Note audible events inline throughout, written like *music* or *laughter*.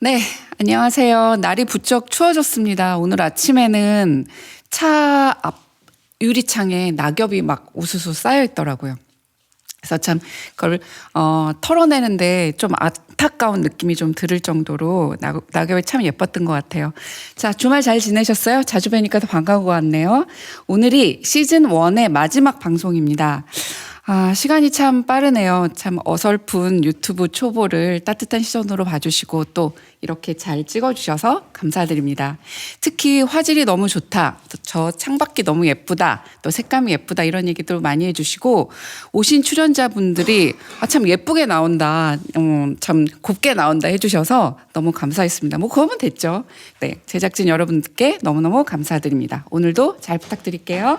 네, 안녕하세요. 날이 부쩍 추워졌습니다. 오늘 아침에는 차 앞 유리창에 낙엽이 막 우수수 쌓여 있더라고요. 그래서 참 그걸 어, 털어내는데 좀 안타까운 느낌이 좀 들을 정도로 낙, 낙엽이 참 예뻤던 것 같아요. 자 주말 잘 지내셨어요? 자주 뵈니까 더 반가운 것 같네요. 오늘이 시즌 1의 마지막 방송입니다. 아, 시간이 참 빠르네요. 참 어설픈 유튜브 초보를 따뜻한 시선으로 봐주시고 또 이렇게 잘 찍어주셔서 감사드립니다. 특히 화질이 너무 좋다. 저 창밖이 너무 예쁘다. 또 색감이 예쁘다. 이런 얘기들 많이 해주시고 오신 출연자분들이 아, 참 예쁘게 나온다. 음, 참 곱게 나온다 해주셔서 너무 감사했습니다. 뭐 그거면 됐죠. 네. 제작진 여러분들께 너무너무 감사드립니다. 오늘도 잘 부탁드릴게요.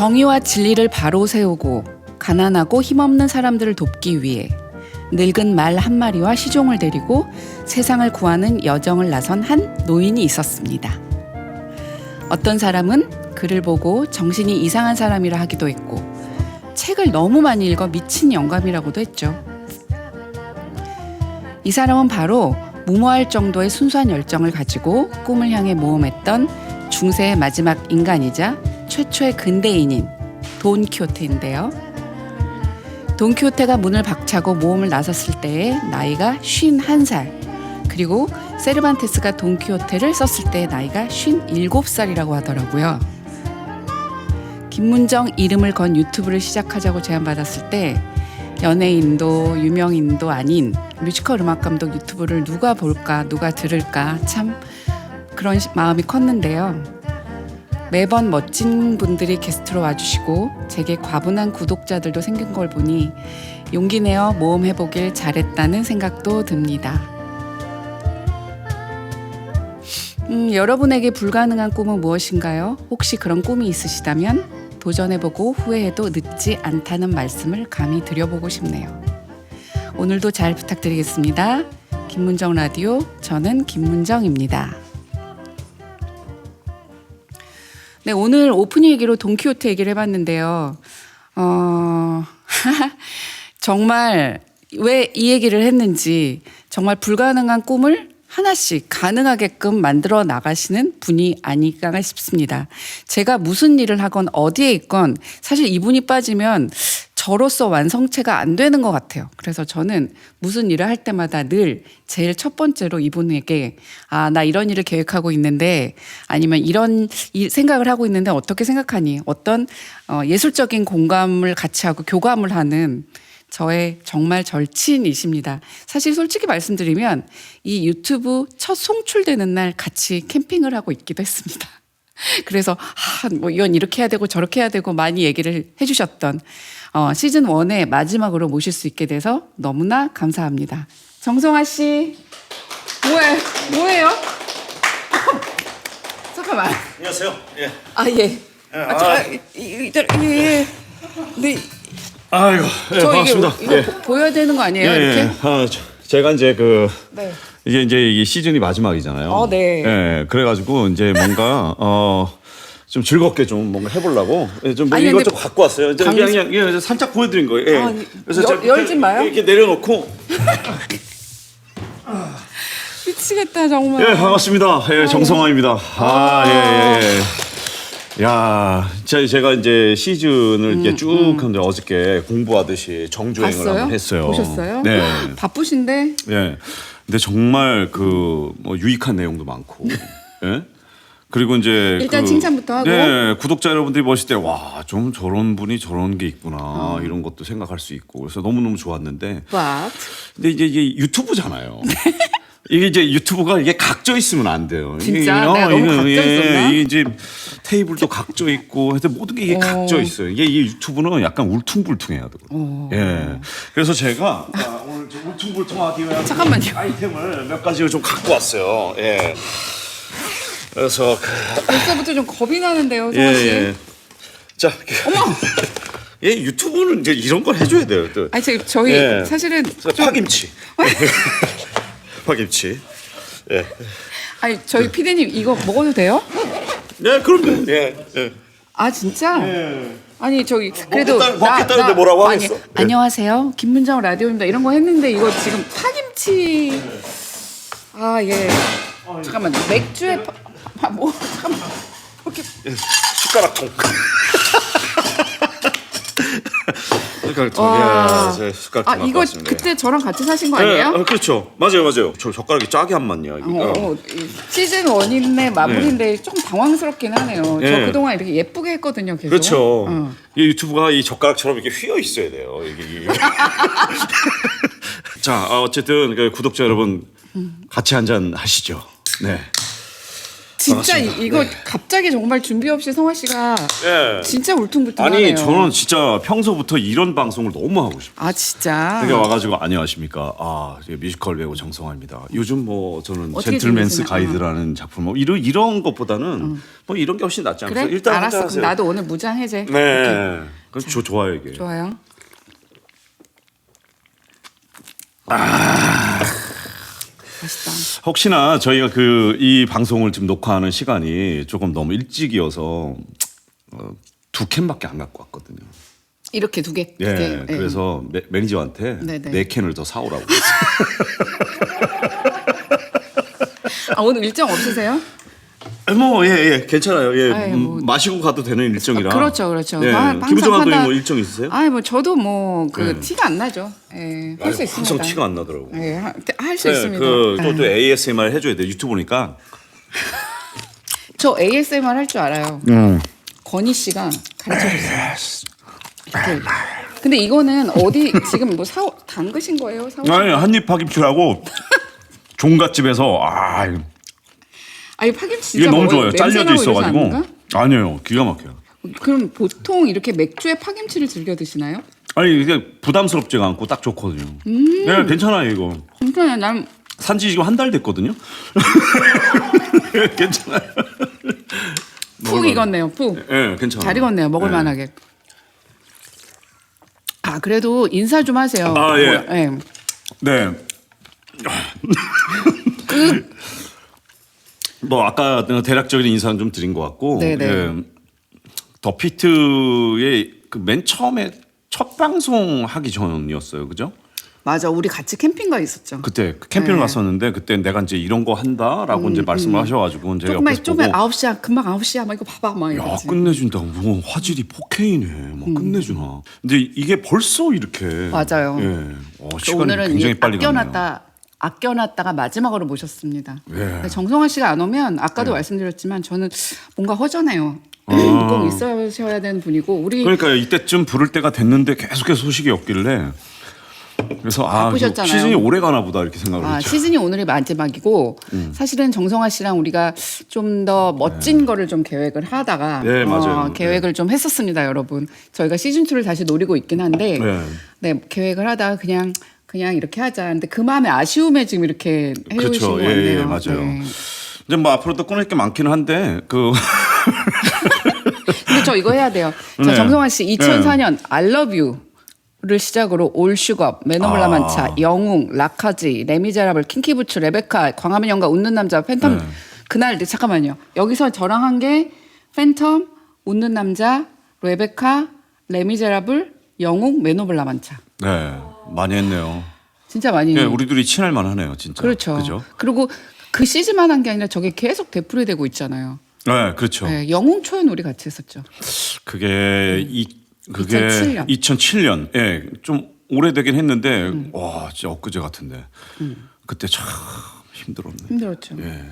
정의와 진리를 바로 세우고 가난하고 힘없는 사람들을 돕기 위해 늙은 말 한 마리와 시종을 데리고 세상을 구하는 여정을 나선 한 노인이 있었습니다. 어떤 사람은 그를 보고 정신이 이상한 사람이라 하기도 했고 책을 너무 많이 읽어 미친 영감이라고도 했죠. 이 사람은 바로 무모할 정도의 순수한 열정을 가지고 꿈을 향해 모험했던 중세의 마지막 인간이자 최초의 근대인인 돈 키호테인데요. 돈 키호테가 문을 박차고 모험을 나섰을 때의 나이가 51살. 그리고 세르반테스가 돈 키호테를 썼을 때의 나이가 57살이라고 하더라고요. 김문정 이름을 건 유튜브를 시작하자고 제안받았을 때 연예인도 유명인도 아닌 뮤지컬 음악 감독 유튜브를 누가 볼까 누가 들을까 참 그런 시- 마음이 컸는데요. 매번 멋진 분들이 게스트로 와주시고 제게 과분한 구독자들도 생긴 걸 보니 용기 내어 모험 해보길 잘했다는 생각도 듭니다. 음, 여러분에게 불가능한 꿈은 무엇인가요? 혹시 그런 꿈이 있으시다면 도전해보고 후회해도 늦지 않다는 말씀을 감히 드려보고 싶네요. 오늘도 잘 부탁드리겠습니다. 김문정 라디오, 저는 김문정입니다. 네, 오늘 오프닝 얘기로 돈키호테 얘기를 해봤는데요. 어, *laughs* 정말 왜 이 얘기를 했는지 정말 불가능한 꿈을 하나씩 가능하게끔 만들어 나가시는 분이 아닐까 싶습니다. 제가 무슨 일을 하건 어디에 있건 사실 이분이 빠지면 저로서 완성체가 안 되는 것 같아요. 그래서 저는 무슨 일을 할 때마다 늘 제일 첫 번째로 이분에게 아, 나 이런 일을 계획하고 있는데 아니면 이런 이 생각을 하고 있는데 어떻게 생각하니? 어떤 어, 예술적인 공감을 같이 하고 교감을 하는 저의 정말 절친이십니다. 사실 솔직히 말씀드리면 이 유튜브 첫 송출되는 날 같이 캠핑을 하고 있기도 했습니다. *laughs* 그래서 아, 뭐 이건 이렇게 해야 되고 저렇게 해야 되고 많이 얘기를 해주셨던 어, 시즌 1의 마지막으로 모실 수 있게 돼서 너무나 감사합니다. 정성아 씨, 뭐해? 뭐해요? *laughs* 잠깐만. 안녕하세요. 예. 아 예. 아, 저, 아, 이- 이- 이- 예. 네, 아이고, 예, 저 반갑습니다. 이거 예. 보- 보여야 되는 거 아니에요? 예, 이렇게? 예. 아, 저, 제가 이제 그 네. 이게 이제 이게 시즌이 마지막이잖아요. 어, 네. 예, 그래가지고 이제 뭔가 어. 좀 즐겁게 좀 뭔가 해보려고 예, 좀뭐 아니, 이것 근데 좀 갖고 왔어요. 이제 방금- 그냥 그냥 예, 살짝 보여드린 거예요. 예. 아, 열- 제가 열지 마요. 이렇게 내려놓고 *laughs* 미치겠다 정말. 예 반갑습니다. 예 정성화입니다. 아예 예. 예. 야, 제- 제가 이제 시즌을 이렇게 쭉 하는데 어저께 공부하듯이 정주행을 음, 봤어요? 한번 했어요. 보셨어요? 네. 바쁘신데 예. 근데 정말 그 뭐 유익한 내용도 많고. *laughs* 예? 그리고 이제 일단 그- 칭찬부터 하고. 네, 구독자 여러분들이 보실 때 와, 좀 저런 분이 저런 게 있구나. 어. 이런 것도 생각할 수 있고. 그래서 너무너무 좋았는데 와. 근데 이제 이게 유튜브잖아요. *laughs* 이게 이제 유튜브가 이게 각져 있으면 안 돼요. 진짜? 내가 너무 이거, 각져 예, 있었나? 이게 이제 테이블도 각져 있고, 하여튼 모든 게 이게 어. 각져 있어요. 이게 이 유튜브는 약간 울퉁불퉁해야 되거든요. 예. 그래서 제가 자, 오늘 좀 울퉁불퉁하기 위한 잠깐만요. 아이템을 몇 가지를 좀 갖고 왔어요. 예. 그래서 그, 벌써부터 좀 겁이 나는데요, 예, 성아 씨. 예. 자, 어머. *laughs* 예, 유튜브는 이제 이런 걸 해줘야 돼요. 또. 아니 저, 저희 예. 사실은 자, 파김치. *laughs* 파김치. 예. 아니 저희 피디님 이거 먹어도 돼요? 네, 그럼요. 예. 예. 아 진짜? 예. 아니 저기 그래도 먹겠다- 먹겠다는데 뭐라고 아니, 하겠어? 네. 안녕하세요 김문정 라디오입니다 이런 거 했는데 이거 지금 파김치 아 예 잠깐만요 맥주에 파, 파, 뭐 잠깐만 이렇게 숟가락 통. *laughs* 숟가락 통. 와. 예, 제 숟가락 통 아 갖고 이거 왔습니다. 그때 저랑 같이 사신 거 예, 아니에요? 어, 그렇죠. 맞아요, 맞아요. 저 젓가락이 짝이 안 맞냐 이거. 어, 어, 이 시즌 원인의 마무리인데 좀 당황스럽긴 하네요. 저 네. 그동안 이렇게 예쁘게 했거든요, 계속. 그렇죠. 어. 이 유튜브가 이 젓가락처럼 이렇게 휘어 있어야 돼요. 이게. 이게. *laughs* 자, 아, 어쨌든 그 구독자 여러분 같이 한 잔 하시죠. 네. 진짜 이. 이거 갑자기 정말 준비 없이 성화 씨가 예. 진짜 울퉁불퉁하네요. 아니 저는 진짜 평소부터 이런 방송을 너무 하고 싶어요. 아 진짜. 그러니까 와가지고 안녕하십니까. 아 뮤지컬 배우 정성화입니다. 요즘 뭐 저는 어떻게 젠틀맨스? 가이드라는 작품 뭐 이런 이런 것보다는 뭐 이런 게 훨씬 낫지 않겠어요? 그래? 일단 알았어. 그럼 하세요. 나도 오늘 무장 해제. 네. 그럼 저 좋아요 이게. 좋아요. 맛있다. 혹시나 저희가 그 이 방송을 지금 녹화하는 시간이 조금 너무 일찍이어서 어, 두 캔밖에 안 갖고 왔거든요. 이렇게 두 개. 예. 두 개. 예. 그래서 매, 매니저한테 네네. 네 캔을 더 사오라고. 했어요. *laughs* 아 오늘 일정 없으세요? 뭐, 예, 예, 괜찮아요. 예, 아이, 음, 뭐. 마시고 가도 되는 일정이라. 그렇죠, 그렇죠. 예, 아, 항상 김우정 감독님 판단- 뭐 일정 있으세요? 아니 뭐 저도 뭐그 네. 티가 안 나죠. 예. 할 수 아유, 있습니다. 항상 티가 안 나더라고. 예, 할수 네, 있습니다. 그, 예. 또, 또 ASMR 해줘야 돼. 유튜브 보니까. 저 ASMR 할 줄 알아요. 음. 건희 씨가 가르쳐 줬어요. 이렇게. 근데 이거는 어디 지금 뭐사 담그신 거예요? 사오신 아니, 한입 파김치라고 종갓집에서, 아, 이거 아, 이 파김치 이게 진짜 너무 뭐 좋아요. 잘려져 나고 이러지 있어가지고. 아니에요. 기가 막혀요. 그럼 보통 이렇게 맥주에 파김치를 즐겨 드시나요? 아니, 이게 부담스럽지가 않고 딱 좋거든요. 음. 네, 괜찮아요, 이거. 그러니까 난 산지 지금 한 달 됐거든요. *laughs* 괜찮아요. 푹 익었네요. 푹. 예, 괜찮아요. 잘 익었네요. 먹을 예. 만하게. 아 그래도 인사 좀 하세요. 아, 예. 뭐, 예. 네. 뭐 아까 대략적인 인사는 좀 드린 것 같고, 네네. 예, 더 피트의 그 맨 처음에 첫 방송 하기 전이었어요, 그죠? 맞아. 우리 같이 캠핑 가 있었죠. 그때 캠핑을 네. 갔었는데 그때 내가 이제 이런 거 한다라고 이제 말씀을 하셔가지고 제가 조금만 옆에서 조금만 보고 아홉 시야 금방 아홉 시야 막 이거 봐봐 막 야 이러지. 끝내준다. 뭐 화질이 4K네. 막 음. 끝내주나. 근데 이게 벌써 이렇게 맞아요. 예. 어, 그래서 시간이 오늘은 굉장히 이 빨리 가네요. 아껴놨다 아껴놨다가 마지막으로 모셨습니다. 예. 정성화 씨가 안 오면 아까도 말씀드렸지만 저는 뭔가 허전해요. 아. 꼭 있어셔야 되는 분이고 우리 그러니까 이때쯤 부를 때가 됐는데 계속해서 소식이 없길래 그래서 아 바쁘셨잖아요. 시즌이 오래 가나 보다 이렇게 생각을 아, 했죠. 시즌이 오늘이 마지막이고 음. 사실은 정성화 씨랑 우리가 좀 더 멋진 거를 좀 계획을 하다가 네, 맞아요. 어, 계획을 좀 했었습니다, 여러분. 저희가 시즌 2를 다시 노리고 있긴 한데 네. 네, 계획을 하다가 그냥 그냥 이렇게 하자. 근데 그 마음의 아쉬움에 지금 이렇게 해오신 그렇죠. 것 예, 같네요. 예, 맞아요. 네. 이제 뭐 앞으로도 끊을 게 많기는 한데 그 *laughs* 근데 저 이거 해야 돼요. 저 네. 정성환 씨 2004년 I Love You를 시작으로 올슈겁, 매너블라만차, 아. 영웅, 라카지, 레미제라블, 킹키부츠, 레베카, 광화문 연가, 웃는 남자, 팬텀. 네. 그날 네, 잠깐만요. 여기서 저랑 한 게 팬텀, 웃는 남자, 레베카, 레미제라블, 영웅, 매너블라만차. 네 많이 했네요. 진짜 많이. 예, 우리 둘이 친할 만하네요, 진짜. 그렇죠. 그죠? 그리고 그 시즌만 한 게 아니라 저게 계속 되풀이되고 있잖아요. 네, 그렇죠. 네, 영웅 초연 우리 같이 했었죠. 그게 이 그게 2007년. 2007년. 예, 좀 오래되긴 했는데 음. 와, 진짜 엊그제 같은데. 그때 참 힘들었네. 힘들었죠. 예.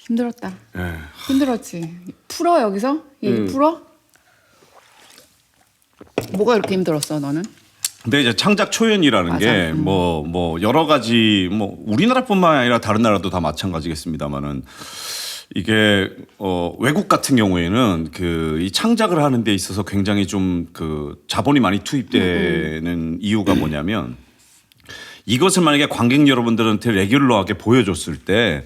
힘들었다. 예. 힘들었지. 풀어 여기서 얘기 음. 풀어. 뭐가 이렇게 힘들었어 너는? 근데 이제 창작 초연이라는. 게뭐뭐 여러 가지 뭐 우리나라뿐만 아니라 다른 나라도 다 마찬가지겠습니다만은 이게 어 외국 같은 경우에는 그 이 창작을 하는 데 있어서 굉장히 좀 그 자본이 많이 투입되는 이유가 뭐냐면 이것을 만약에 관객 여러분들한테 레귤러하게 보여줬을 때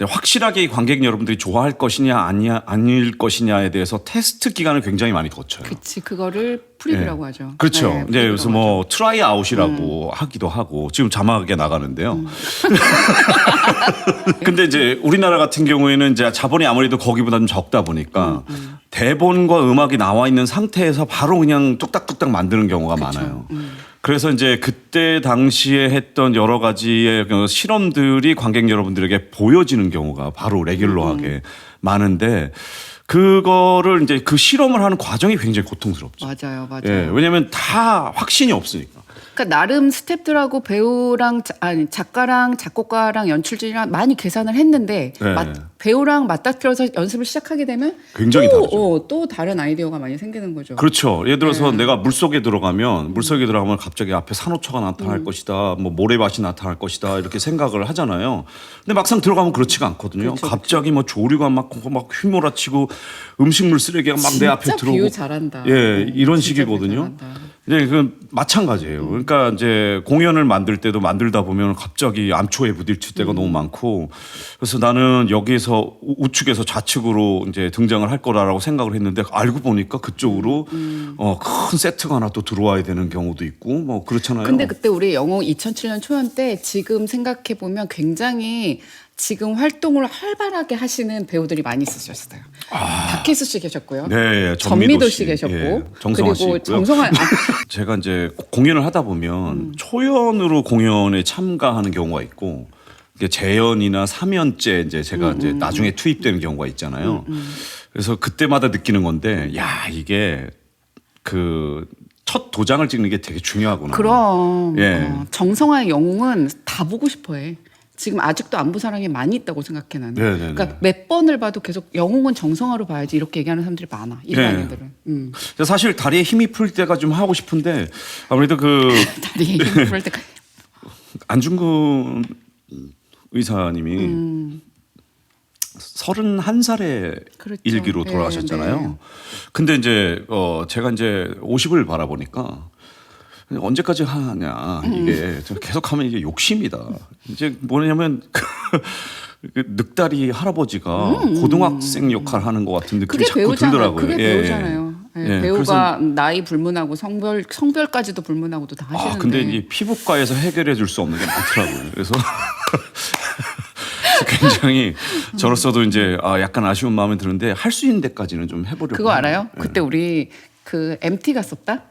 확실하게 이 관객 여러분들이 좋아할 것이냐 아니야 아닐 것이냐에 대해서 테스트 기간을 굉장히 많이 거쳐요. 그치 그거를 프리뷰라고 하죠. 그렇죠. 네, 프리뷰라고 그래서 뭐 트라이 아웃이라고 하기도 하고 지금 자막에 나가는데요. 음. *laughs* 근데 이제 우리나라 같은 경우에는 이제 자본이 아무래도 거기보다 좀 적다 보니까 음, 대본과 음악이 나와 있는 상태에서 바로 그냥 뚝딱뚝딱 만드는 경우가 많아요. 음. 그래서 이제 그때 당시에 했던 여러 가지의 그 실험들이 관객 여러분들에게 보여지는 경우가 바로 레귤러하게 음. 많은데 그거를 이제 그 실험을 하는 과정이 굉장히 고통스럽죠. 맞아요, 맞아요. 예, 왜냐하면 다 확신이 없으니까. 그러니까 나름 스탭들하고 배우랑 자- 아니 작가랑 작곡가랑 연출진이랑 많이 계산을 했는데 네. 맞- 배우랑 맞닥뜨려서 연습을 시작하게 되면 굉장히 또, 다르죠. 어, 또 다른 아이디어가 많이 생기는 거죠. 그렇죠. 예를 네. 들어서 내가 물 속에 들어가면 물 속에 들어가면 갑자기 앞에 산호초가 나타날 음. 것이다, 뭐 모래밭이 나타날 것이다 이렇게 생각을 하잖아요. 근데 막상 들어가면 그렇지가 않거든요. 그렇죠, 갑자기 뭐 조류가 막, 막 휘몰아치고 음식물 쓰레기가 막 내 앞에 들어오고 비유 잘한다. 예, 어, 이런 식이거든요. 잘한다. 네, 그 마찬가지예요. 그러니까 이제 공연을 만들 때도 만들다 보면 갑자기 암초에 부딪힐 때가 너무 많고 그래서 나는 여기에서 우- 우측에서 좌측으로 이제 등장을 할 거라고 생각을 했는데 알고 보니까 그쪽으로 어, 큰 세트가 하나 또 들어와야 되는 경우도 있고 뭐 그렇잖아요. 근데 그때 우리 영어 2007년 초연 때 지금 생각해 보면 굉장히 지금 활동을 활발하게 하시는 배우들이 많이 있으셨어요. 박혜수 씨 계셨고요. 아. 네, 전미도 씨, 씨. 계셨고 예, 정성화 씨 그리고 있고요. 정성환 아, *laughs* 제가 이제 공연을 하다 보면 음. 초연으로 공연에 참가하는 경우가 있고 이게 재연이나 삼연째 이제 제가 음, 이제 나중에 투입되는 경우가 있잖아요. 그래서 그때마다 느끼는 건데 야 이게 그 첫 도장을 찍는 게 되게 중요하구나. 그럼 예. 어, 정성화의 영웅은 다 보고 싶어해. 지금 아직도 안부 사랑이 많이 있다고 생각해 나는. 네네네. 그러니까 몇 번을 봐도 계속 영웅은 정성화로 봐야지 이렇게 얘기하는 사람들이 많아. 일반인들은. 음. 그래서 사실 다리에 힘이 풀 때가 좀 하고 싶은데 아무래도 그 *laughs* 다리에 힘을 풀 때가 *laughs* 안중근 의사님이 음. 31살에 그렇죠. 일기로 네, 돌아가셨잖아요. 네. 근데 이제 어 제가 이제 50을 바라보니까 언제까지 하냐 음. 이게 저 계속하면 이게 욕심이다. 이제 뭐냐면 그 늑다리 할아버지가 고등학생 역할 하는 것 같은 느낌이 음. 그게 자꾸 배우잖아요. 들더라고요. 그게 예. 배우잖아요. 예, 예, 배우가 나이 불문하고 성별 성별까지도 불문하고도 다 하시는데. 아, 근데 이 피부과에서 해결해 줄 수 없는 게 많더라고요. 그래서 *laughs* 굉장히 저로서도 이제 아, 약간 아쉬운 마음이 드는데 할 수 있는 데까지는 좀 해보려고. 그거 알아요? 예. 그때 우리 그 MT 갔었다.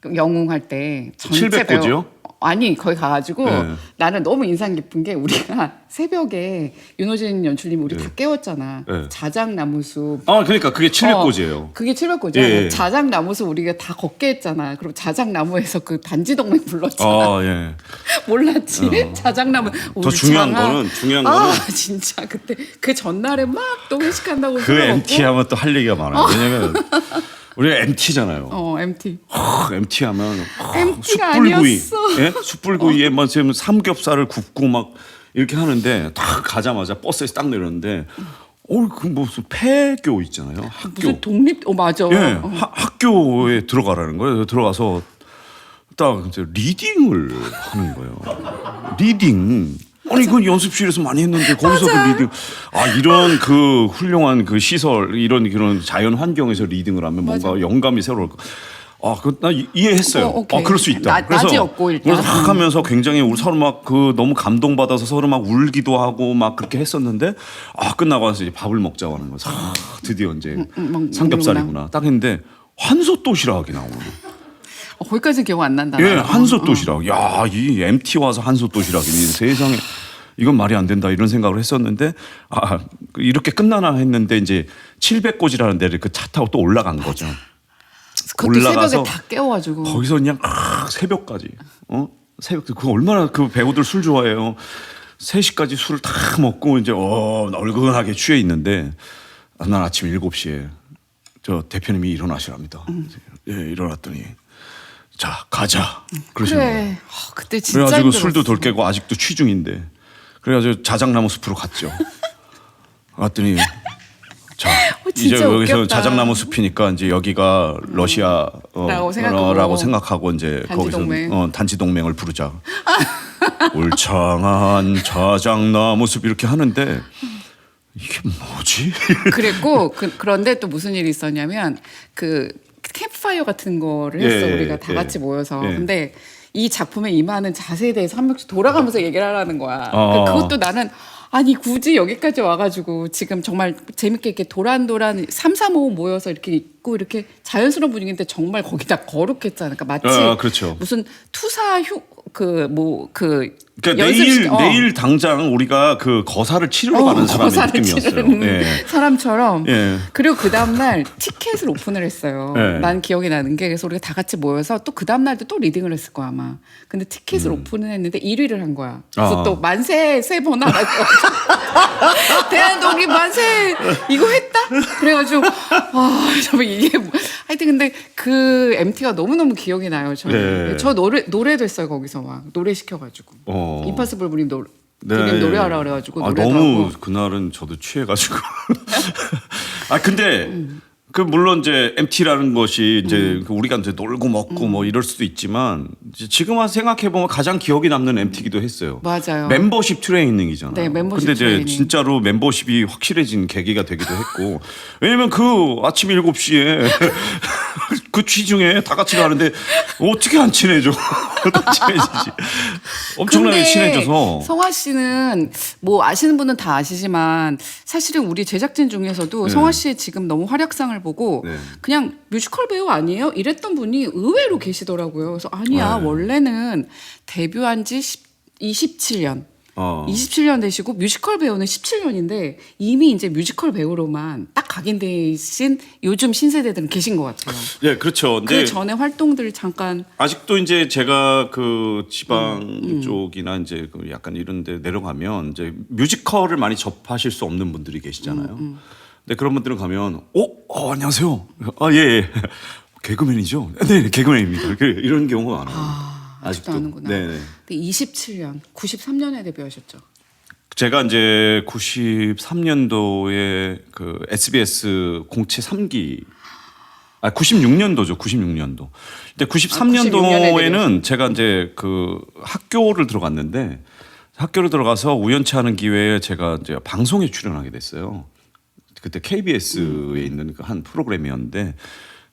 그 영웅 할 때 전체 700 배우- 고지요? 아니 거기 가가지고 네. 나는 너무 인상 깊은 게 우리가 *laughs* 새벽에 윤호진 연출님 우리 다 깨웠잖아. 네. 자작나무숲. 아 그러니까 그게 700고지예요. 어, 그게 700고지야. 예, 예. 자작나무숲 우리가 다 걷게 했잖아. 그리고 자작나무에서 그 반지동맹 불렀잖아. 아 예. *laughs* 몰랐지? 자작나무. 더 우리 중요한 장아- 거는 중요한 아 거는 *laughs* 진짜 그때 그 전날에 막 또 회식한다고 그 술 먹고. MT 하면 또 할 얘기가 많아요. 왜냐면 우리가 MT잖아요. 어 MT. MT 하면 MT가 숯불구이, 아니었어. 예? 숯불구이에 막 지금 삼겹살을 굽고 막 이렇게 하는데 딱 가자마자 버스에서 딱 내렸는데 어그 무슨 폐교 있잖아요. 학교. 무슨 독립? 어 맞아. 예, 어. 하- 학교에 들어가라는 거예요. 들어가서 딱 이제 리딩을 하는 거예요. 리딩. 아니 이건 연습실에서 많이 했는데 거기서 그 리딩 아 이런 그 훌륭한 그 시설 이런 그런 자연 환경에서 리딩을 하면 뭔가 영감이 새로울 거. 아, 그나 이해했어요. 어, 오케이. 아, 그럴 수 있다. 나- 낮이 없고 일단. 그래서 막 하면서 굉장히 우리 서로 막 그 너무 감동받아서 서로 막 울기도 하고 막 그렇게 했었는데 아 끝나고 나서 이제 밥을 먹자고 하는 거예요. 아, 드디어 이제 음, 막 삼겹살이구나. 딱 했는데 한솥 도시락이 나오는 거예요. 어, 거기까지 기억 안 난다. 예, 나는. 한솥 어, 도시락. 야, 이 MT 와서 한솥 도시락이 세상에 이건 말이 안 된다 이런 생각을 했었는데 아그 이렇게 끝나나 했는데 이제 700고지라는 데를 그 차 타고 또 올라간 거죠. 그것도 올라가서 새벽에 다 깨워가지고. 거기서 그냥 아, 새벽까지 어 새벽 그 얼마나 그 배우들 술 좋아해요. 3시까지 술을 다 먹고 이제 어 얼근하게 취해 있는데 아, 난 아침 7시에 저 대표님이 일어나시랍니다. 예, 일어났더니 자, 가자. 그러시는 거예요. 그래. 어, 그때 진짜 그래가지고 힘들었어. 술도 덜 깨고 아직도 취중인데 그래가지고 자작나무 숲으로 갔죠. 갔더니 자 *laughs* 어, 이제 여기서 웃겼다. 자작나무 숲이니까 이제 여기가 러시아 어, 라고 생각하고. 라고 생각하고 이제 단지 거기서 동맹. 어, 단지 동맹을 부르자. *laughs* 울창한 자장나무 숲 이렇게 하는데 이게 뭐지? 그랬고 그, *laughs* 그런데 또 무슨 일이 있었냐면 그 캠프파이어 같은 거를 했어 예, 우리가 다 예. 같이 모여서 예. 근데 이 작품에 임하는 자세에 대해서 한 명씩 돌아가면서 얘기를 하라는 거야. 어. 그 그것도 나는 아니 굳이 여기까지 와가지고 지금 정말 재밌게 이렇게 도란도란 삼삼오오 모여서 이렇게 있고 이렇게 자연스러운 분위기인데 정말 거기다 거룩했잖아. 그러니까 마치 아, 그렇죠. 무슨 투사 휴 그 뭐 그 그러니까 내일 내일 당장 우리가 그 거사를 치르러 가는 사람의 어. 거사를 느낌이었어요. 치르는 예. 사람처럼 예. 그리고 그 다음날 티켓을 오픈을 했어요. 네. 난 기억이 나는 게 그래서 우리가 다 같이 모여서 또 그 다음날도 또 리딩을 했을 거야 아마. 근데 티켓을 오픈을 했는데 1위를 한 거야. 그래서 음. 아. 또 만세 세 번 하고 *laughs* 대한독립 만세 이거 했다? 그래가지고 아 정말 이게 뭐. 하여튼 근데 그 MT가 너무너무 기억이 나요. 저는 네. 저 노래 노래도 했어요 거기서 막 노래 시켜가지고 어. 임파서블 브림 노래 네. 드림 노래하라 그래가지고 아, 노래도 너무 하고 그날은 저도 취해가지고. *laughs* 아 근데 음. 그 물론 이제 MT라는 것이 이제 그 우리가 이제 놀고 먹고 뭐 이럴 수도 있지만 이제 지금 와서 생각해 보면 가장 기억이 남는 MT기도 했어요. 맞아요. 멤버십 트레이닝이잖아요. 네, 멤버십 근데 이제 트레이닝. 진짜로 멤버십이 확실해진 계기가 되기도 했고 왜냐면 그 아침 7시에 *laughs* 그 취중에 다 같이 가는데 어떻게 안 친해져? *laughs* 다 친해지지. 엄청나게 근데 친해져서 성화 씨는 뭐 아시는 분은 다 아시지만 사실은 우리 제작진 중에서도 네. 성화 씨의 지금 너무 활약상을 보고 네. 그냥 뮤지컬 배우 아니에요? 이랬던 분이 의외로 계시더라고요. 그래서 아니야 네. 원래는 데뷔한 지 10, 27년. 어. 27년 되시고 뮤지컬 배우는 17년인데 이미 이제 뮤지컬 배우로만 딱 각인되신 요즘 신세대들은 계신 것 같아요. 예, 그렇죠. 그 근데 전에 활동들 잠깐 아직도 이제 제가 그 지방 음, 쪽이나 이제 그 약간 이런 데 내려가면 이제 뮤지컬을 많이 접하실 수 없는 분들이 계시잖아요. 음, 근데 그런 분들은 가면 어, 어 안녕하세요. 아, 예, 예. *laughs* 개그맨이죠? 네, 네, 개그맨입니다. 그- 이런 경우가 많아요. 아, 아직도 아는구나. 네, 네. 근데 27년, 93년에 데뷔하셨죠. 제가 이제 93년도에 그 SBS 공채 3기 아 96년도죠. 96년도. 근데 93년도에는 제가 이제 그 학교를 들어갔는데 학교를 들어가서 우연치 않은 기회에 제가 이제 방송에 출연하게 됐어요. 그때 KBS에 있는 그한 프로그램이었는데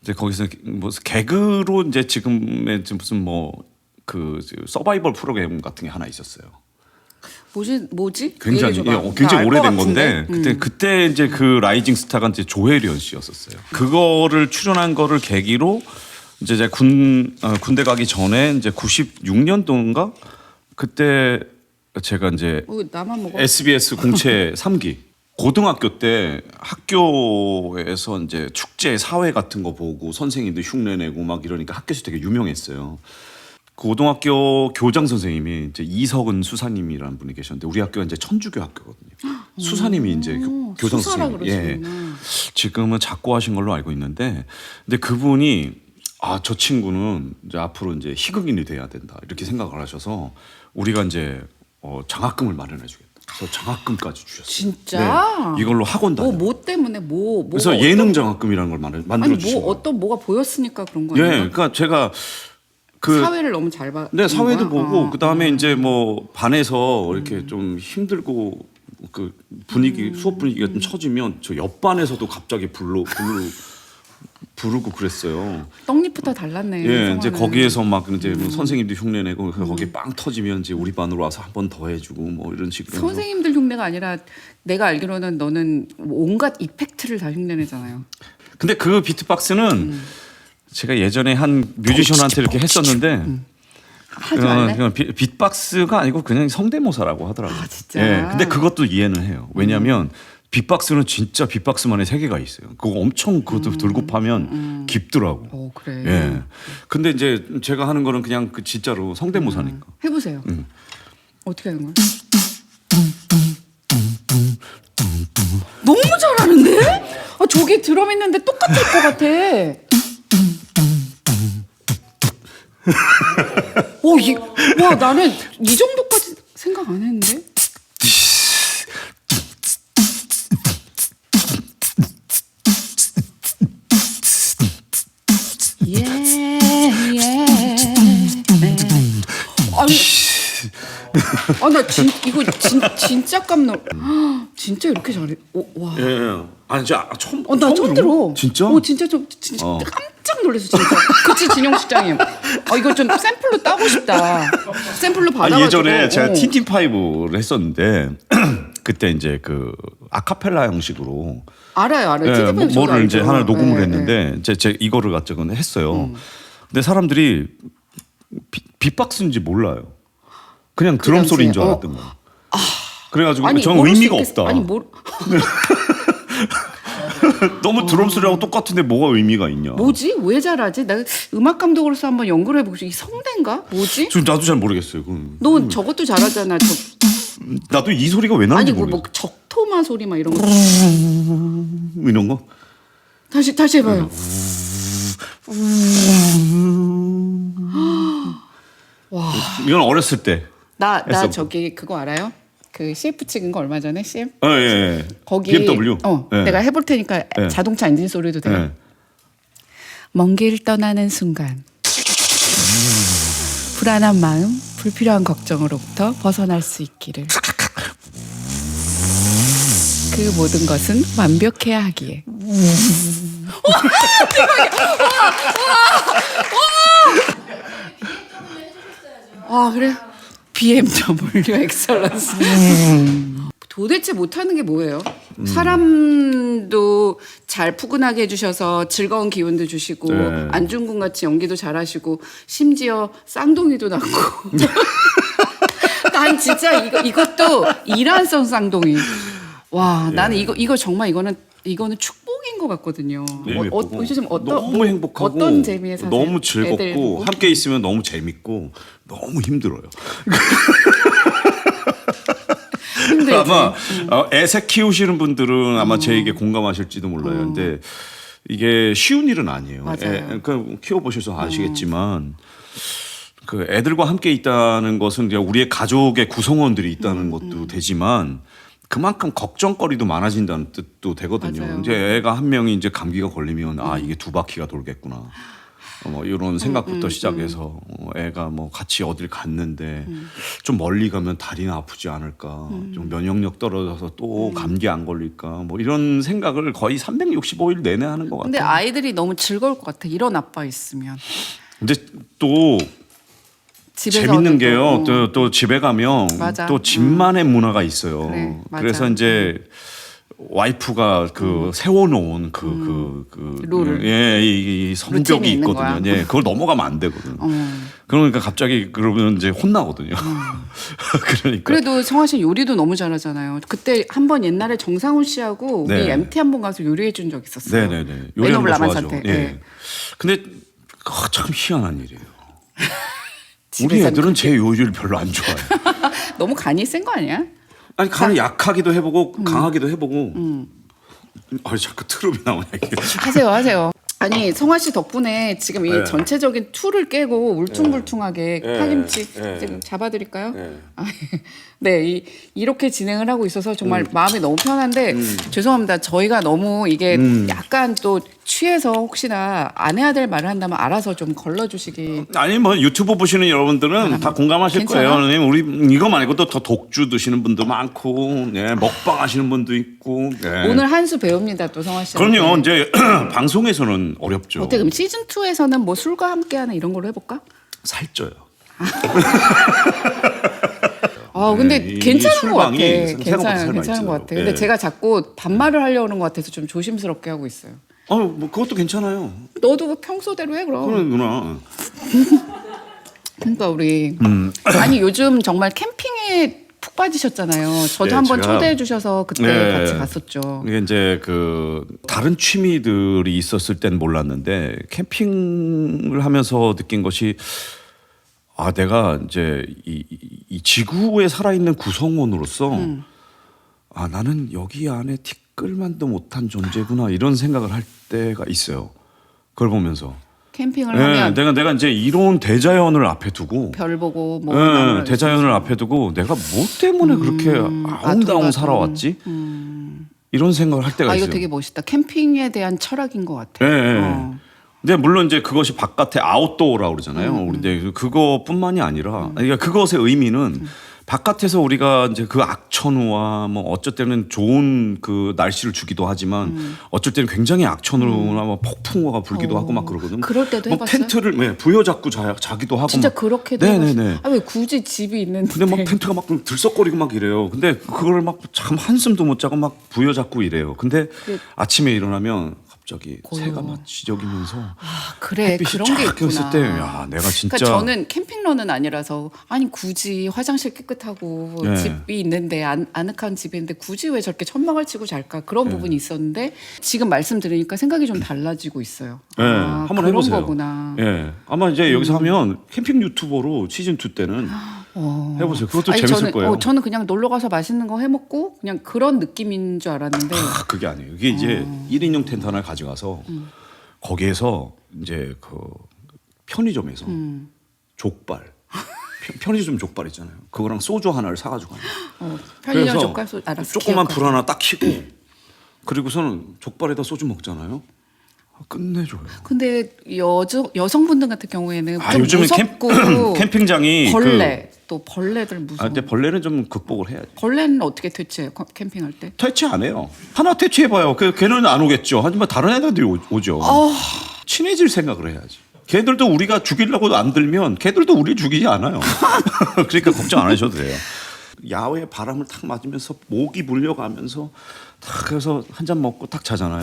이제 거기서 무슨 개그로 이제 지금의 무슨 뭐 그 서바이벌 프로그램 같은 게 하나 있었어요. 뭐지? 뭐지? 굉장히. 예, 어, 굉장히 오래된? 건데 그때 음. 그때 이제 그 라이징 스타가 이제 조혜련 씨였었어요. 그거를 출연한 거를 계기로 이제 제가 군 어, 군대 가기 전에 이제 96년도인가 그때 제가 이제 어, 나만 먹어. SBS 공채 *laughs* 3기 고등학교 때 학교에서 이제 축제 사회 같은 거 보고 선생님들 흉내 내고 막 이러니까 학교에서 되게 유명했어요. 고등학교 교장 선생님이 이제 이석은 수사님이라는 분이 계셨는데 우리 학교가 이제 천주교 학교거든요. 수사님이 이제 교- 교장 수사라 선생님. 예. 그러시구나. 지금은 작고하신 걸로 알고 있는데 근데 그분이 아 저 친구는 이제 앞으로 이제 희극인이 돼야 된다 이렇게 생각을 하셔서 우리가 이제 어, 장학금을 마련해 주겠다. 그래서 장학금까지 주셨어요. 진짜? 네, 이걸로 학원 다녀. 뭐, 뭐 때문에 뭐, 뭐 그래서 예능 장학금이라는 걸 만들, 만들어 아니 주신 뭐 거예요. 어떤 뭐가 보였으니까 그런 예, 거예요. 그러니까 제가 그 사회를 너무 잘 봐. 네, 사회도 거야? 보고 어. 그 다음에 이제 뭐 반에서 이렇게 좀 힘들고 그 분위기 수업 분위기가 좀 처지면 저 옆반에서도 갑자기 불러 불러 부르고 그랬어요. 떡잎부터 달랐네. 예, 이제 성화는. 거기에서 막 이제 뭐 선생님도 흉내내고 그래서 거기 빵 터지면 이제 우리 반으로 와서 한 번 더 해주고 뭐 이런 식으로. 해서. 선생님들 흉내가 아니라 내가 알기로는 너는 온갖 이펙트를 다 흉내내잖아요. 근데 그 비트박스는 음. 제가 예전에 한 뮤지션한테 이렇게 했었는데 음. 하지 말래? 그건 비- 빗박스가 아니고 그냥 성대모사라고 하더라고요. 아, 진짜? 예. 근데 그것도 이해는 해요. 왜냐하면 빗박스는 진짜 빗박스만의 세계가 있어요. 그거 엄청 그것도 음. 들고 파면 깊더라고. 어 그래. 예. 근데 이제 제가 하는 거는 그냥 그 진짜로 성대모사니까. 해보세요. 음. 어떻게 하는 거야? 너무 잘하는데? 아, 저기 드럼 있는데 똑같을 것 같아. 오, 이, 와, 나는 이 정도까지 생각 안 했는데? 예, 예. 아니, 아 나 진 이거 진 진짜 깜놀. *gasps* 진짜 이렇게 잘해. 오, 와. 예, 예. 아니 진짜 처음 어, 나 처음 들어. 진짜? 어, 진짜 좀 진짜 어. 깜짝 놀랐어, 진짜. 그치, 진영 실장님. 어, 이거 좀 샘플로 따고 싶다. 샘플로 아, 받아가지고. 예전에 제가 어. 틴틴 파이브를 했었는데 *clears throat* 그때 이제 그 아카펠라 형식으로 알아요, 알아요. 예, 뭐, 뭐를 이제 알죠. 하나 녹음을 예, 예. 했는데 제, 제 이거를 가지고 했어요. 근데 사람들이 비, 빅박스인지 몰라요. 그냥 드럼 당시에, 소리인 줄 어. 알았던 거예요. 그래가지고 아니, 저는 의미가 있겠- 없다. 아니, 뭐, *laughs* 너무 드럼 소리하고 똑같은데 뭐가 의미가 있냐? 뭐지? 왜 잘하지? 나 음악 감독으로서 한번 연구를 해보고 싶어. 이 성대인가? 뭐지? 지금 나도 잘 모르겠어요. 그건. 너 저것도 잘하잖아. 저, 나도 이 소리가 왜 아니, 나는지 그 모르겠어. 뭐 적토마 소리 막 이런 거. *laughs* 이런 거? 다시, 다시 해봐요. 이건 어렸을 때. 나, 나 했어. 저기 그거 알아요? 그 CF 찍은 거 얼마 전에 CF? 어, 예, 예. 거기 BMW. 어, 예. 내가 해볼 테니까 예. 자동차 엔진 소리도 돼. 예. 먼 길 떠나는 순간 불안한 마음, 불필요한 걱정으로부터 벗어날 수 있기를. 그 모든 것은 완벽해야 하기에. 아 그래? BMW 엑셀런스. *laughs* 도대체 못하는 게 뭐예요? 사람도 잘 푸근하게 해주셔서 즐거운 기운도 주시고 네. 안중근 같이 연기도 잘하시고 심지어 쌍둥이도 낳고 *laughs* 난 진짜 이거 이것도 이란성 쌍둥이 와 나는 이거 이거 정말 이거는 이거는 축 복인 것 같거든요. 네, 어, 어. 요즘 어떤 너무 뭐, 행복하고 어떤 재미에 사세요? 너무 애들 즐겁고 보고? 함께 있으면 너무 재밌고 너무 힘들어요. 힘들지. *laughs* 아마 어, 애새 키우시는 분들은 아마 제 얘기에 공감하실지도 몰라요. 근데 이게 쉬운 일은 아니에요. 맞아요. 그 키워 보셔서 아시겠지만 그 애들과 함께 있다는 것은 그냥 우리의 가족의 구성원들이 있다는 것도 되지만 그만큼 걱정거리도 많아진다는 뜻도 되거든요. 맞아요. 이제 애가 한 명이 이제 감기가 걸리면 아 이게 두 바퀴가 돌겠구나. 어, 뭐 이런 생각부터 시작해서 어, 애가 뭐 같이 어딜 갔는데 좀 멀리 가면 다리나 아프지 않을까 좀 면역력 떨어져서 또 감기 안 걸릴까 뭐 이런 생각을 거의 365일 내내 하는 것 근데 같아요. 아이들이 너무 즐거울 것 같아. 이런 아빠 있으면 근데 또 집에서 재밌는 게요. 거, 어. 또, 또 집에 가면 맞아. 또 집만의 문화가 있어요. 그래, 맞아. 그래서 이제 와이프가 그 세워놓은 그 그 그 룰을. 예, 이, 이 성벽이 루틴이 있는 있거든요. 예, 그걸 넘어가면 안 되거든. 어. 그러니까 갑자기 그러면 이제 혼나거든요. *laughs* 그러니까 그래도 성화 씨 요리도 너무 잘하잖아요. 그때 한 번 옛날에 정상훈 씨하고 우리 네. MT 한 번 가서 요리해 준 적 있었어요. 네네네. 요리하는 거 좋아하죠. 예. 네. 근데 아, 참 희한한 일이에요. *laughs* 우리 집에서는 애들은 제 요리를 별로 안 좋아해. *laughs* 너무 간이 센 거 아니야? 아니 간을 약하기도 해보고 음. 강하기도 해보고. 아 자꾸 트름이 나오냐 이게. 하세요, 하세요. 아니 성화 씨 덕분에 지금 이 네. 전체적인 틀을 깨고 울퉁불퉁하게 네. 파김치 네. 지금 잡아드릴까요? 네. 아, *laughs* 네, 이, 이렇게 진행을 하고 있어서 정말 음. 마음이 너무 편한데 죄송합니다. 저희가 너무 이게 음. 약간 또 취해서 혹시나 안 해야 될 말을 한다면 알아서 좀 걸러주시기. 아니 뭐 유튜브 보시는 여러분들은 다 공감하실 괜찮아? 거예요. 왜냐면 우리 이거 말고 또 더 독주 드시는 분도 많고, 네, 먹방 하시는 분도 있고. 네. 오늘 한 수 배웁니다, 또 성화 씨. 그럼요. 이제 *clears throat* 방송에서는 어렵죠. 어때 그럼 시즌 2에서는 뭐 술과 함께하는 이런 걸로 해볼까? 살쪄요. 아 근데 네, 이- 괜찮은 이것 같아. 술방이 생각보다 괜찮아요, 살만 괜찮은 있어요. 것 같아. 근데 예. 제가 자꾸 반말을 하려는 것 같아서 좀 조심스럽게 하고 있어요. 아, 뭐 그것도 괜찮아요. 너도 평소대로 해 그럼. 그래 누나. *laughs* 그러니까 우리 음. 아니 요즘 정말 캠핑에 푹 빠지셨잖아요. 저도 네, 한번 제가- 초대해 주셔서 그때 네. 같이 갔었죠. 이게 이제 그 다른 취미들이 있었을 땐 몰랐는데 캠핑을 하면서 느낀 것이 아 내가 이제 이, 이- 이 지구에 살아있는 구성원으로서 음. 아 나는 여기 안에 티 끌만도 못한 존재구나 이런 생각을 할 때가 있어요. 그걸 보면서 캠핑을 예, 하면 내가 내가 이제 이런 대자연을 앞에 두고 별 보고 뭐 예, 나무를 대자연을 앞에 두고 내가 뭐 때문에 그렇게 아웅다웅 아둥바둥. 살아왔지? 이런 생각을 할 때가 아 이거 있어요. 되게 멋있다. 캠핑에 대한 철학인 것 같아. 예, 예. 어. 근데 물론 이제 그것이 바깥에 아웃도어라고 그러잖아요. 음, 근데 그것뿐만이 아니라 그러니까 그것의 의미는 바깥에서 우리가 이제 그 악천후와 뭐 어쩔 때는 좋은 그 날씨를 주기도 하지만 음. 어쩔 때는 굉장히 악천후나 뭐 폭풍우가 불기도 하고 막 그러거든. 어. 그럴 때도 뭐 해봤어요? 텐트를 네, 부여잡고 자, 자기도 하고 진짜 막. 그렇게도 네네네. 아, 왜 굳이 집이 있는데. 근데 막 텐트가 막 들썩거리고 막 이래요. 근데 그걸 막 참 한숨도 못 자고 막 부여잡고 이래요. 근데 아침에 일어나면 갑자기 새가 막 지저귀면서 아, 그래 햇빛이 그런 게 쫙 있구나. 꼈을 때, 야, 내가 진짜- 그러니까 저는 캠핑러는 아니라서 아니 굳이 화장실 깨끗하고 네. 집이 있는데 안, 아늑한 집이 있는데 굳이 왜 저렇게 천막을 치고 잘까 그런 네. 부분이 있었는데 지금 말씀 들으니까 생각이 좀 달라지고 있어요. 예, 아, 한번 그런 해보세요. 거구나. 음. 예, 아마 이제 여기서 하면 캠핑 유튜버로 시즌 2 때는 해보세요. 그것도 아니, 재밌을 저는, 거예요. 어, 저는 그냥 놀러 가서 맛있는 거 해 먹고 그냥 그런 느낌인 줄 알았는데 아, 그게 아니에요. 이게 이제 어. 1인용 텐트 하나를 가져가서 음. 거기에서 이제 그 편의점에서 음. 족발, 편- 편의점 족발 있잖아요. 그거랑 소주 하나를 사가지고 가요. 어, 편의점 그래서 젓갈 소 알았어. 조그만 기억하고. 불 하나 딱 켜고 그리고서는 족발에다 소주 먹잖아요. 아, 끝내줘요. 근데 여저 여성분들 같은 경우에는 아, 좀 요즘은 캠- 무섭고 *clears throat* 캠핑장이 벌레 또 벌레들 그, 무서워. 아, 근데 벌레는 좀 극복을 해야지. 벌레는 어떻게 퇴치해요? 캠- 캠핑할 때? 퇴치 안 해요. 하나 퇴치해봐요. 그 걔는 안 오겠죠. 하지만 다른 애들이 오- 오죠. 어. 친해질 생각을 해야지. 걔들도 우리가 죽이려고 안 들면 걔들도 우리 죽이지 않아요. *laughs* 그러니까 걱정 안 하셔도 돼요. 야외 바람을 탁 맞으면서 모기 물려가면서 탁 해서 한 잔 먹고 딱 자잖아요.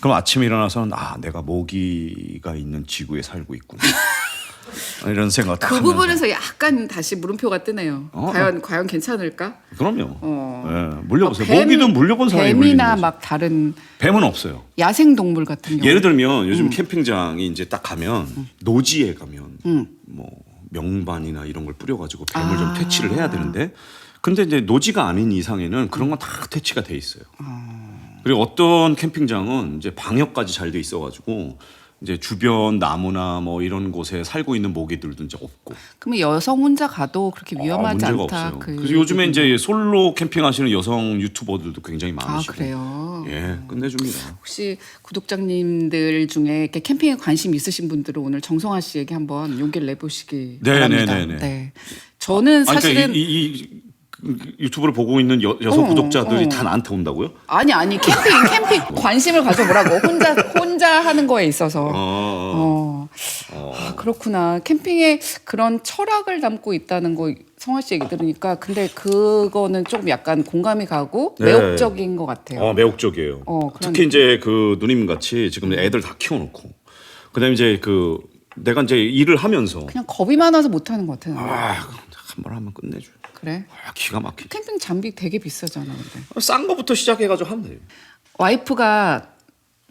그럼 아침에 일어나서는 아 내가 모기가 있는 지구에 살고 있구나. *laughs* 이런 생각 딱 그. 부분에서 약간 다시 물음표가 뜨네요. 어, 과연 과연 괜찮을까? 그럼요. 어. 예, 물려보세요. 어, 뱀- 모기도 물려본 사람이 뱀이나. 막 다른 뱀은 없어요. 야생 동물 같은 경우. 예를 들면 요즘 음. 캠핑장이 이제 딱 가면 노지에 가면 뭐 명반이나 이런 걸 뿌려가지고 뱀을 좀 아. 퇴치를 해야 되는데 근데 이제 노지가 아닌 이상에는 그런 건 다 퇴치가 돼 있어요. 아. 그리고 어떤 캠핑장은 이제 방역까지 잘 돼 있어가지고 이제 주변 나무나 뭐 이런 곳에 살고 있는 모기들도 이제 없고 그러면 여성 혼자 가도 그렇게 위험하지 아, 문제가 않다. 없어요. 그 그래서 요즘에 이제 솔로 캠핑하시는 여성 유튜버들도 굉장히 아 많으시고 그래요. 예 끝내줍니다. 혹시 구독자님들 중에 이렇게 캠핑에 관심 있으신 분들은 오늘 정성화 씨에게 한번 용기를 내보시기 네, 바랍니다. 네, 네, 네. 네. 저는 아니, 사실은 그러니까 이, 이, 이 유튜브를 보고 있는 여, 여성 어, 구독자들이 어. 다 나한테 온다고요? 아니 아니 캠핑 *laughs* 캠핑 관심을 가져보라고 혼자 혼자 하는 거에 있어서 어. 어. 아, 그렇구나 캠핑에 그런 철학을 담고 있다는 거 성화 씨 얘기 들으니까 근데 그거는 조금 약간 공감이 가고 네. 매혹적인 것 같아요. 어, 매혹적이에요. 어, 특히 이제 그 누님 같이 지금 애들 다 키워놓고 그다음에 이제 그 내가 이제 일을 하면서 그냥 겁이 많아서 못 하는 것 같아요. 아 한 번 하면 끝내줘. 그래? 아, 기가 막히게 캠핑 장비 되게 비싸잖아 근데. 싼 거부터 시작해가지고 하면 돼요. 와이프가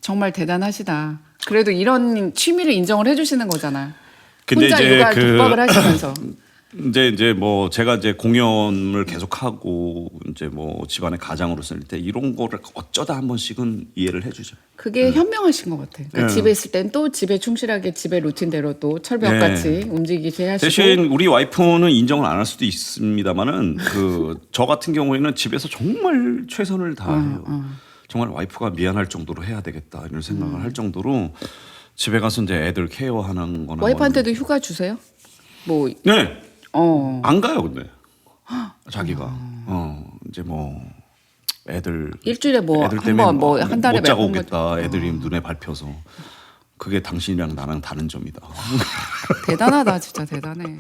정말 대단하시다. 그래도 이런 취미를 인정을 해주시는 거잖아. 근데 혼자 이제 육아 그- 독박을 하시면서. *laughs* 이제 이제 뭐 제가 이제 공연을 계속하고 이제 뭐 집안의 가장으로 쓸 때 이런 거를 어쩌다 한 번씩은 이해를 해주죠. 그게 현명하신 것 같아. 그러니까 네. 집에 있을 땐 또 집에 충실하게 집의 루틴대로 또 철벽같이 움직이게 하시고. 대신 우리 와이프는 인정을 안 할 수도 있습니다만은 그 저 같은 경우에는 집에서 정말 최선을 다해요. 정말 와이프가 미안할 정도로 해야 되겠다 이런 생각을 할 정도로 집에 가서 이제 애들 케어하는 거나 와이프한테도 휴가 주세요? 뭐, 뭐- 네. 어. 안 가요 근데 자기가 어 이제 뭐 애들 일주일에 뭐 애들 한 때문에 번 뭐한 달에 못 자고. 오겠다 애들이 눈에 밟혀서 그게 당신이랑 나랑 다른 점이다 대단하다 진짜 대단해.